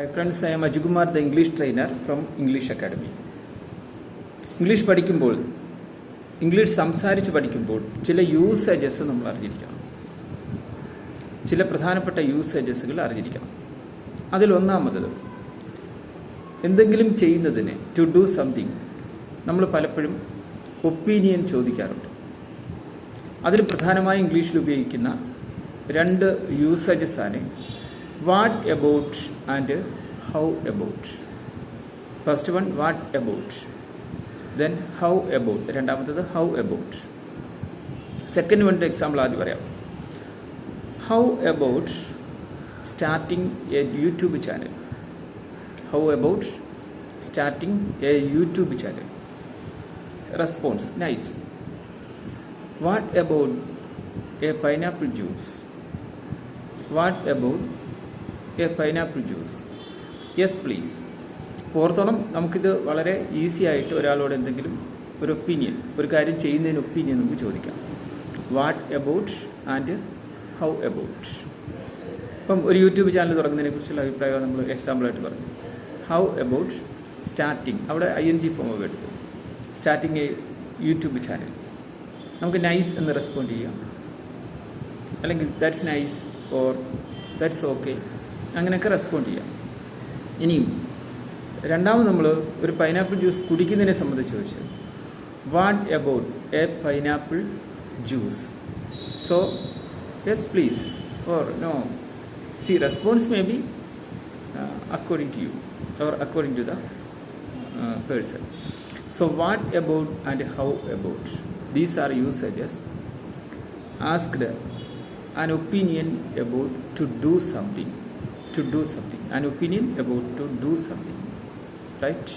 Hi friends I am Ajukumar the English trainer from English academy English പഠിക്കുമ്പോൾ English സംസാരിച്ച് പഠിക്കുമ്പോൾ ചില usages നമ്മൾ അറിഞ്ഞിരിക്കണം. ചില പ്രധാനപ്പെട്ട യൂസേജസുകൾ അറിഞ്ഞിരിക്കണം. അതിൽ അതിലൊന്നാമത് എന്തെങ്കിലും ചെയ്യുന്നതിന് ടു ഡു സംതിങ് നമ്മൾ പലപ്പോഴും ഒപ്പീനിയൻ ചോദിക്കാറുണ്ട്. അതിൽ പ്രധാനമായും ഇംഗ്ലീഷിൽ ഉപയോഗിക്കുന്ന രണ്ട് യൂസേജസ് ആണ് what about and how about first one what about then how about രണ്ടാമത്തത് ഹൗ എബൌട്ട് സെക്കൻഡ് വണ്ണിന്റെ എക്സാമ്പിൾ ആദ്യം പറയാം. How about starting a YouTube channel how about starting a YouTube channel response nice what about a pineapple juice what about a pineapple juice yes please ഓർത്തോണം നമുക്കിത് വളരെ easy ആയിട്ട് ഒരാളോട് എന്തെങ്കിലും ഒരു ഒപ്പീനിയൻ ഒരു കാര്യം ചെയ്യുന്നതിന് ഒപ്പീനിയൻ നമുക്ക് ചോദിക്കാം. What about and how about ഇപ്പം ഒരു യൂട്യൂബ് ചാനൽ തുടങ്ങുന്നതിനെ കുറിച്ചുള്ള അഭിപ്രായം നമ്മൾ എക്സാമ്പിളായിട്ട് പറഞ്ഞു. ഹൗ എബൌട്ട് സ്റ്റാർട്ടിങ് അവിടെ ഐ എൻ ജി ഫോം ഒക്കെ എടുത്തു. സ്റ്റാർട്ടിങ് എ യൂട്യൂബ് ചാനൽ നമുക്ക് നൈസ് എന്ന് റെസ്പോണ്ട് ചെയ്യാം. അല്ലെങ്കിൽ that's nice or that's okay അങ്ങനെയൊക്കെ റെസ്പോണ്ട് ചെയ്യാം. ഇനിയും രണ്ടാമത് നമ്മൾ ഒരു പൈനാപ്പിൾ ജ്യൂസ് കുടിക്കുന്നതിനെ സംബന്ധിച്ച് ചോദിച്ചത്. What about a pineapple juice so yes please or no see response maybe according to you or according to the person so what about and how about these are usages asked an opinion about to do something. To do something. An opinion about to do something. Right